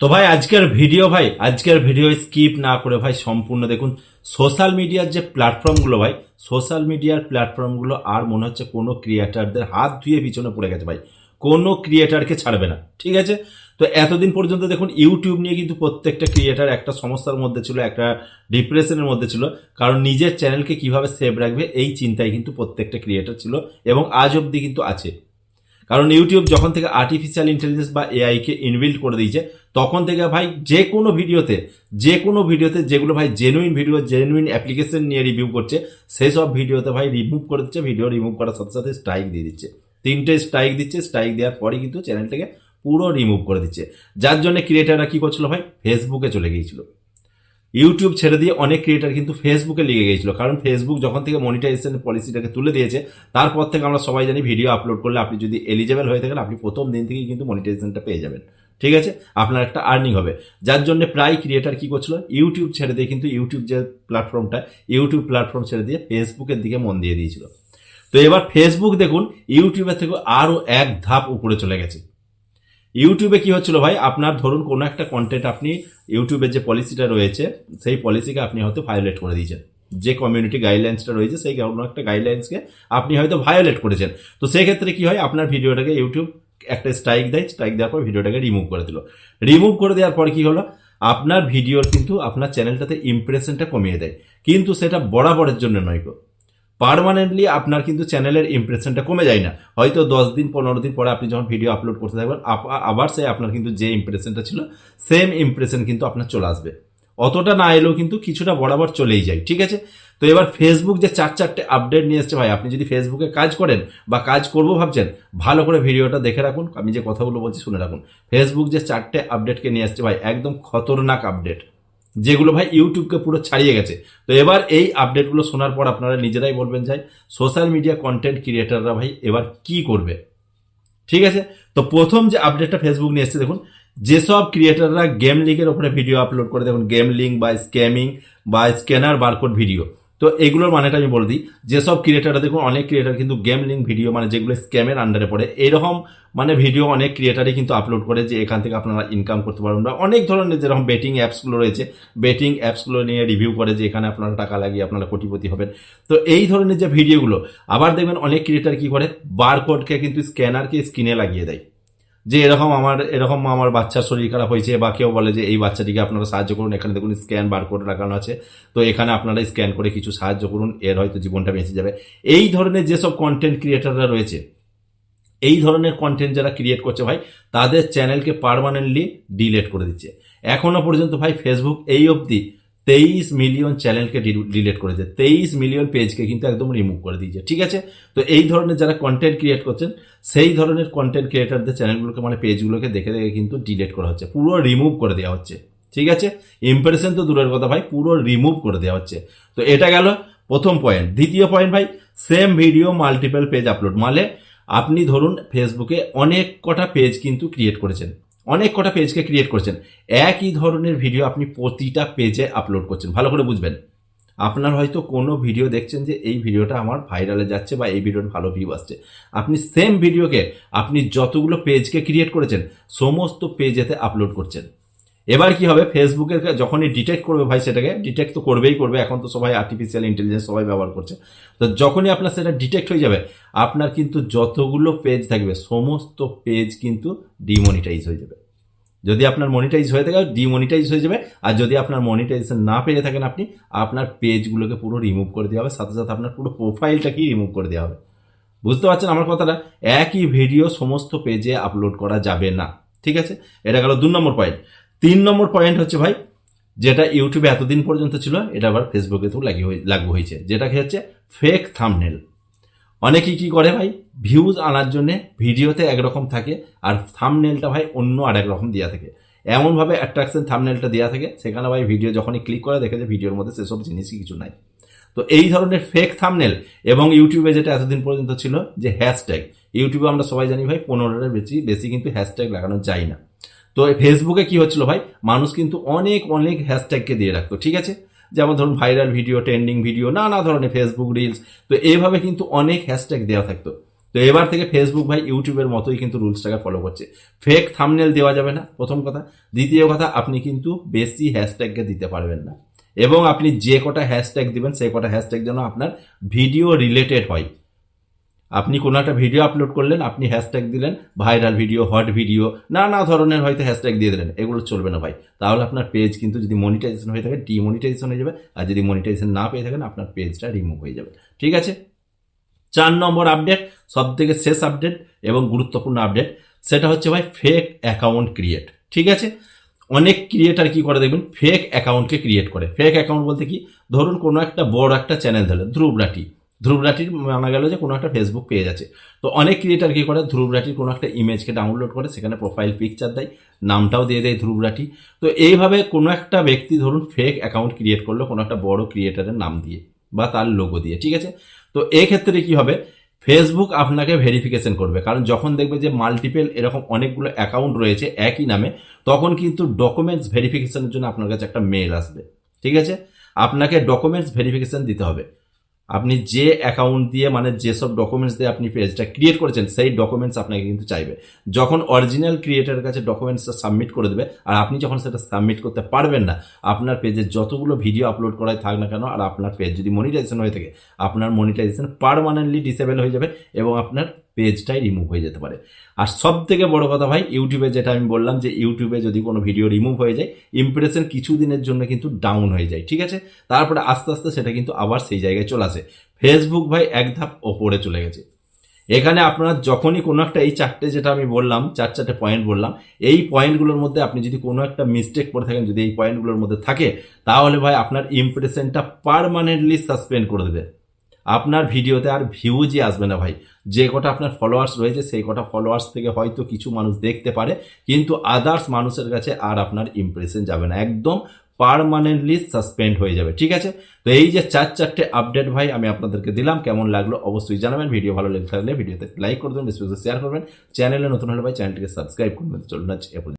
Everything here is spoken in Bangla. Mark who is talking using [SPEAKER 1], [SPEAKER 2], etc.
[SPEAKER 1] তো ভাই, আজকের ভিডিও ভাই, আজকের ভিডিও স্কিপ না করে ভাই সম্পূর্ণ দেখুন। সোশ্যাল মিডিয়ার যে প্ল্যাটফর্মগুলো ভাই সোশ্যাল মিডিয়ার প্ল্যাটফর্মগুলো আর মনে হচ্ছে কোনো ক্রিয়েটারদের হাত ধুয়ে পিছনে পড়ে গেছে ভাই। কোনো ক্রিয়েটারকে ছাড়বে না, ঠিক আছে? তো এতদিন পর্যন্ত দেখুন ইউটিউব নিয়ে কিন্তু প্রত্যেকটা ক্রিয়েটার একটা সমস্যার মধ্যে ছিল, একটা ডিপ্রেশনের মধ্যে ছিল। কারণ নিজের চ্যানেলকে কীভাবে সেভ রাখবে, এই চিন্তায় কিন্তু প্রত্যেকটা ক্রিয়েটার ছিল এবং আজ অবধি কিন্তু আছে। কারণ ইউটিউব যখন থেকে আর্টিফিশিয়াল ইন্টেলিজেন্স বা এআইকে ইনবিল্ড করে দিয়েছে, তখন থেকে ভাই যে কোনো ভিডিওতে, যে কোনো ভিডিওতে যেগুলো ভাই জেনুইন ভিডিও জেনুইন অ্যাপ্লিকেশন নিয়ে রিভিউ করছে, সেই সব ভিডিওতে ভাই রিমুভ করে দিচ্ছে ভিডিও রিমুভ করার সাথে সাথে স্ট্রাইক দিয়ে দিচ্ছে। তিনটে স্ট্রাইক দিচ্ছে স্ট্রাইক দেওয়ার পরে কিন্তু চ্যানেলটাকে পুরো রিমুভ করে দিচ্ছে। যার জন্য ক্রিয়েটাররা কি করছিল ভাই? ফেসবুকে চলে গিয়েছিল। ইউটিউব ছেড়ে দিয়ে অনেক ক্রিয়েটার কিন্তু ফেসবুকে লেগে গিয়েছিল। কারণ ফেসবুক যখন থেকে মনিটাইজেশন পলিসিটাকে তুলে দিয়েছে, তারপর থেকে আমরা সবাই জানি ভিডিও আপলোড করলে আপনি যদি এলিজেবল হয়ে থাকেন, আপনি প্রথম দিন থেকেই কিন্তু মনিটাইজেশনটা পেয়ে যাবেন। ঠিক আছে? আপনার একটা আর্নিং হবে। যার জন্য প্রায় ক্রিয়েটার কি করছিল? ইউটিউব ছেড়ে দিয়ে কিন্তু ইউটিউব যে প্ল্যাটফর্মটা ইউটিউব প্ল্যাটফর্ম ছেড়ে দিয়ে ফেসবুকের দিকে মন দিয়ে দিয়েছিল। তো এবার ফেসবুক দেখুন ইউটিউবের থেকে আরও এক ধাপ উপরে চলে গেছে। ইউটিউবে কি হচ্ছিল ভাই? আপনার ধরুন কোনো একটা কন্টেন্ট আপনি ইউটিউবের যে পলিসিটা রয়েছে, সেই পলিসিকে আপনি হয়তো ভায়োলেট করে দিয়েছেন। যে কমিউনিটি গাইডলাইন্সটা রয়েছে, সেই কোনো একটা গাইডলাইন্সকে আপনি হয়তো ভায়োলেট করেছেন। তো সেক্ষেত্রে কি হয়? আপনার ভিডিওটাকে ইউটিউব একটা স্ট্রাইক দেয় স্ট্রাইক দেওয়ার পর ভিডিওটাকে রিমুভ করে দিল। রিমুভ করে দেওয়ার পর কি হলো? আপনার ভিডিওর কিন্তু আপনার চ্যানেলটাতে ইমপ্রেশনটা কমিয়ে দেয়। কিন্তু সেটা বরাবরের জন্য নয় পার্মানেন্টলি আপনার কিন্তু চ্যানেলের ইমপ্রেশনটা কমে যায় না। হয়তো দশ দিন, পনেরো দিন পরে আপনি যখন ভিডিও আপলোড করতে থাকবেন আবার সে আপনার কিন্তু যে ইমপ্রেশনটা ছিল সেম ইমপ্রেশন কিন্তু আপনার চলে আসবে। অতটা না এলেও কিন্তু কিছুটা বরাবর চলেই যায়, ঠিক আছে? তো এবার ফেসবুক যে চার চারটে আপডেট নিয়ে এসছে ভাই, আপনি যদি ফেসবুকে কাজ করেন বা কাজ করব ভাবছেন, ভালো করে ভিডিওটা দেখে রাখুন। আমি যে কথাগুলো বলছি শুনে রাখুন। ফেসবুক যে চারটে আপডেটকে নিয়ে আসছে ভাই, একদম খতরনাক আপডেট যেগুলো ভাই ইউটিউবকে পুরো ছাড়িয়ে গেছে। তো এবার এই আপডেটগুলো শোনার পর আপনারা নিজেরাই বলবেন যাই সোশ্যাল মিডিয়া কন্টেন্ট ক্রিয়েটাররা ভাই এবার কি করবে? ঠিক আছে? তো প্রথম যে আপডেটটা ফেসবুক নিয়ে এসছে, দেখুন, যেসব ক্রিয়েটাররা গেম লিঙ্কের ওপরে ভিডিও আপলোড করে, দেখুন গেম লিঙ্ক বা স্ক্যামিং বা স্ক্যানার বারকোড ভিডিও তো এগুলোর মানেটা আমি বলে দিই। যেসব ক্রিয়েটাররা দেখুন, অনেক ক্রিয়েটার কিন্তু গেম লিঙ্ক ভিডিও মানে যেগুলো স্ক্যামের আন্ডারে পড়ে, এরকম মানে ভিডিও অনেক ক্রিয়েটারই কিন্তু আপলোড করে যে এখান থেকে আপনারা ইনকাম করতে পারবেন বা অনেক ধরনের যেরকম বেটিং অ্যাপসগুলো রয়েছে বেটিং অ্যাপসগুলো নিয়ে রিভিউ করে যে এখানে আপনারা টাকা লাগিয়ে আপনারা কোটিপতি হবেন। তো এই ধরনের যে ভিডিওগুলো আবার দেখবেন অনেক ক্রিয়েটার কি করে বারকোডকে কিন্তু স্ক্যানারকে স্ক্রিনে লাগিয়ে দেয়। যে এরকম আমার এরকম আমার বাচ্চার শরীর খারাপ হয়েছে বা কেউ বলে যে এই বাচ্চাটিকে আপনারা সাহায্য করুন, এখানে দেখুন স্ক্যান বার বারকোড লাগানো আছে। তো এখানে আপনারা স্ক্যান করে কিছু সাহায্য করুন, এর হয়তো জীবনটা বেঁচে যাবে। এই ধরনের যেসব কন্টেন্ট ক্রিয়েটাররা রয়েছে, এই ধরনের কন্টেন্ট যারা ক্রিয়েট করছে ভাই, তাদের চ্যানেলকে পার্মানেন্টলি ডিলেট করে দিচ্ছে। এখনও পর্যন্ত ভাই ফেসবুক এই অবধি তেইশ মিলিয়ন চ্যানেলকে ডিলিট করে করেছে। তেইশ মিলিয়ন পেজকে কিন্তু একদম রিমুভ করে দিয়েছে। ঠিক আছে? তো এই ধরনের যারা কন্টেন্ট ক্রিয়েট করছেন, সেই ধরনের কন্টেন্ট ক্রিয়েটারদের চ্যানেলগুলোকে মানে পেজগুলোকে দেখে দেখে কিন্তু ডিলিট করা হচ্ছে। পুরো রিমুভ করে দেওয়া হচ্ছে। ঠিক আছে? ইমপ্রেশন তো দূরের কথা ভাই, পুরো রিমুভ করে দেওয়া হচ্ছে। তো এটা গেল প্রথম পয়েন্ট দ্বিতীয় পয়েন্ট ভাই same video multiple page upload মানে আপনি ধরুন ফেসবুকে অনেক কটা পেজ কিন্তু ক্রিয়েট করেছেন। অনেক কটা পেজকে ক্রিয়েট করছেন। একই ধরনের ভিডিও আপনি প্রতিটা পেজে আপলোড করছেন। ভালো করে বুঝবেন। আপনার হয়তো কোনো ভিডিও দেখছেন যে এই ভিডিওটা আমার ভাইরালে যাচ্ছে বা এই ভিডিওটা ভালো ভিউ আসছে। আপনি সেম ভিডিওকে আপনি যতগুলো পেজকে ক্রিয়েট করেছেন, সমস্ত পেজেতে আপলোড করছেন। এবার কি হবে? ফেসবুকের যখনই ডিটেক্ট করবে ভাই সেটাকে ডিটেক্ট তো করবেই করবে, এখন তো সবাই আর্টিফিশিয়াল ইন্টেলিজেন্স সবাই ব্যবহার করছে। তো যখনই আপনার সেটা ডিটেক্ট হয়ে যাবে, আপনার কিন্তু যতগুলো পেজ থাকবে, সমস্ত পেজ কিন্তু ডিমনিটাইজ হয়ে যাবে। যদি আপনার মনিটাইজ হয়ে থাকে ডিমনিটাইজ হয়ে যাবে, আর যদি আপনার মনিটাইজেশন না পেয়ে থাকেন আপনি, আপনার পেজগুলোকে পুরো রিমুভ করে দেওয়া হবে, সাথে সাথে আপনার পুরো প্রোফাইলটাকেই রিমুভ করে দেওয়া হবে। বুঝতে পারছেন আমার কথাটা? একই ভিডিও সমস্ত পেজে আপলোড করা যাবে না। ঠিক আছে? এটা গেল দু নম্বর পয়েন্ট তিন নম্বর পয়েন্ট হচ্ছে ভাই, যেটা ইউটিউবে এতদিন পর্যন্ত ছিল, এটা আবার ফেসবুকে তো লাগু লাগু হয়েছে যেটাকে হচ্ছে? ফেক থামনেল অনেকেই কি করে ভাই? ভিউজ আনার জন্যে ভিডিওতে একরকম থাকে, আর থামনেলটা ভাই অন্য আরেক রকম দেওয়া থাকে। এমনভাবে অ্যাট্রাকশন থামনেলটা দেওয়া থাকে, সেখানে ভাই ভিডিও যখনই ক্লিক করে, দেখে যে ভিডিওর মধ্যে সেসব জিনিসই কিছু নাই। তো এই ধরনের ফেক থামনেল এবং ইউটিউবে যেটা এতদিন পর্যন্ত ছিল, যে হ্যাশট্যাগ ইউটিউবে আমরা সবাই জানি ভাই, পনেরোটার বেশি বেশি কিন্তু হ্যাশট্যাগ লাগানো যায় না। তো ফেসবুকে কি হচ্ছিল ভাই? মানুষ কিন্তু অনেক অনেক হ্যাশট্যাগকে দিয়ে রাখতো, ঠিক আছে? যেমন ধরুন ভাইরাল ভিডিও ট্রেন্ডিং ভিডিও নানা ধরনের ফেসবুক রিলস তো এইভাবে কিন্তু অনেক হ্যাশট্যাগ দেওয়া থাকতো। তো এবার থেকে ফেসবুক ভাই ইউটিউবের মতোই কিন্তু রুলসটাকে ফলো করছে। ফেক থামনেল দেওয়া যাবে না, প্রথম কথা। দ্বিতীয় কথা, আপনি কিন্তু বেশি হ্যাশট্যাগকে দিতে পারবেন না। এবং আপনি যে কটা হ্যাশট্যাগ দিবেন সেই কটা হ্যাশট্যাগ যেন আপনার ভিডিও রিলেটেড হয়। আপনি কোনো একটা ভিডিও আপলোড করলেন, আপনি হ্যাশট্যাগ দিলেন ভাইরাল ভিডিও হট ভিডিও নানা ধরনের হয়তো হ্যাশট্যাগ দিয়ে দিলেন, এগুলো চলবে না ভাই। তাহলে আপনার পেজ কিন্তু যদি মনিটাইজেশন হয়ে থাকে ডিমনিটাইজেশন হয়ে যাবে, আর যদি মনিটাইজেশন না পেয়ে থাকেন, আপনার পেজটা রিমুভ হয়ে যাবে। ঠিক আছে? চার নম্বর আপডেট সব থেকে শেষ আপডেট এবং গুরুত্বপূর্ণ আপডেট সেটা হচ্ছে ভাই ফেক অ্যাকাউন্ট ক্রিয়েট ঠিক আছে? অনেক ক্রিয়েটার কি করে দেখবেন? ফেক অ্যাকাউন্টকে ক্রিয়েট করে। ফেক অ্যাকাউন্ট বলতে কি? ধরুন কোনো একটা বড় একটা চ্যানেল ধরলে ধ্রুবরাটি ধ্রুবরাটির মানা গেল যে কোনো একটা ফেসবুক পেজ আছে। তো অনেক ক্রিয়েটার কী করে? ধ্রুবরাটির কোনো একটা ইমেজকে ডাউনলোড করে, সেখানে প্রোফাইল পিকচার দেয়, নামটাও দিয়ে দেয় ধ্রুবরাটি। তো এইভাবে কোনো একটা ব্যক্তি ধরুন ফেক অ্যাকাউন্ট ক্রিয়েট করল, কোনো একটা বড় ক্রিয়েটারের নাম দিয়ে বা তার লোগো দিয়ে, ঠিক আছে? তো এই ক্ষেত্রে কি হবে? ফেসবুক আপনাকে ভেরিফিকেশন করবে। কারণ যখন দেখবে যে মাল্টিপেল এরকম অনেকগুলো অ্যাকাউন্ট রয়েছে একই নামে, তখন কিন্তু ডকুমেন্টস ভেরিফিকেশনের জন্য আপনার কাছে একটা মেল আসবে। ঠিক আছে? আপনাকে ডকুমেন্টস ভেরিফিকেশন দিতে হবে। আপনি যে অ্যাকাউন্ট দিয়ে মানে যেসব ডকুমেন্টস দিয়ে আপনি পেজটা ক্রিয়েট করেছেন, সেই ডকুমেন্টস আপনাকে কিন্তু চাইবে। যখন অরিজিনাল ক্রিয়েটারের কাছে ডকুমেন্টসটা সাবমিট করে দেবে, আর আপনি যখন সেটা সাবমিট করতে পারবেন না, আপনার পেজে যতগুলো ভিডিও আপলোড করাই থাক না কেন, আর আপনার পেজ যদি মনিটাইজেশন হয়ে থাকে, আপনার মনিটাইজেশন পারমানেন্টলি ডিসেবল হয়ে যাবে এবং আপনার পেজটাই রিমুভ হয়ে যেতে পারে। আর সব থেকে বড় কথা ভাই, ইউটিউবে যেটা আমি বললাম যে, ইউটিউবে যদি কোনো ভিডিও রিমুভ হয়ে যায় ইমপ্রেশন কিছুদিনের জন্য কিন্তু ডাউন হয়ে যায়, ঠিক আছে? তারপরে আস্তে আস্তে সেটা কিন্তু আবার সেই জায়গায় চলে আসে। ফেসবুক ভাই এক ধাপ ওপরে চলে গেছে। এখানে আপনার যখনই কোনো একটা এই চারটে যেটা আমি বললাম, চার চারটে পয়েন্ট বললাম, এই পয়েন্টগুলোর মধ্যে আপনি যদি কোনো একটা মিস্টেক করে থাকেন, যদি এই পয়েন্টগুলোর মধ্যে থাকে, তাহলে ভাই আপনার ইমপ্রেশনটা পারমানেন্টলি সাসপেন্ড করে দেবে। আপনার ভিডিওতে আর ভিউজই আসবে না ভাই। যে কটা আপনার ফলোয়ার্স রয়েছে, সেই কটা ফলোয়ার্স থেকে হয়তো কিছু মানুষ দেখতে পারে, কিন্তু আদার্স মানুষের কাছে আর আপনার ইমপ্রেশন যাবে না। একদম পারমানেন্টলি সাসপেন্ড হয়ে যাবে, ঠিক আছে? তো এই যে চার চারটে আপডেট ভাই আমি আপনাদেরকে দিলাম, কেমন লাগল অবশ্যই জানাবেন। ভিডিও ভালো লেগে থাকলে ভিডিওতে লাইক করে দেবেন শেয়ার করবেন। চ্যানেলে নতুন হলে ভাই চ্যানেলটিকে সাবস্ক্রাইব করবেন, চলুন আজ।